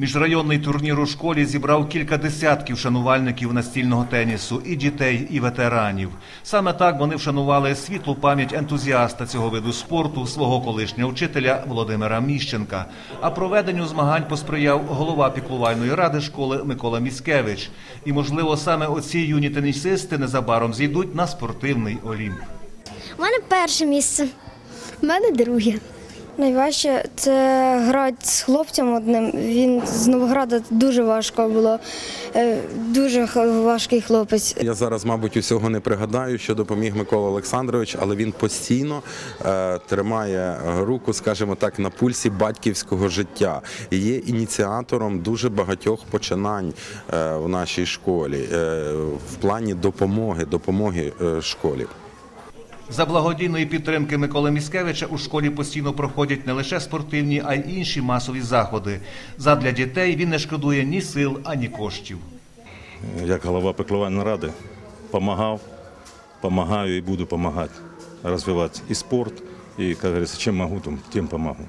Міжрайонний турнір у школі зібрав кілька десятків шанувальників настільного тенісу, і дітей, і ветеранів. Саме так вони вшанували світлу пам'ять ентузіаста цього виду спорту, свого колишнього вчителя Володимира Міщенка. А проведенню змагань посприяв голова піклувальної ради школи Микола Міськевич. І, можливо, саме оці юні тенісисти незабаром зійдуть на спортивний олімп. У мене перше місце. У мене друге. Найважче це грати з хлопцем одним. Він з Новограда дуже важко було. Е, Дуже важкий хлопець. Я зараз, мабуть, усього не пригадаю, що допоміг Микола Олександрович, але він постійно е, тримає руку, скажімо так, на пульсі батьківського життя і є ініціатором дуже багатьох починань е, в нашій школі е, в плані допомоги, допомоги е, школі. За благодійної підтримки Миколи Міскевича у школі постійно проходять не лише спортивні, а й інші масові заходи. Задля дітей він не шкодує ні сил, ані коштів. як голова пеклувальної ради, допомагав, допомагаю і буду допомагати розвивати і спорт, і, як говориться, чим можу, тим допомагаю.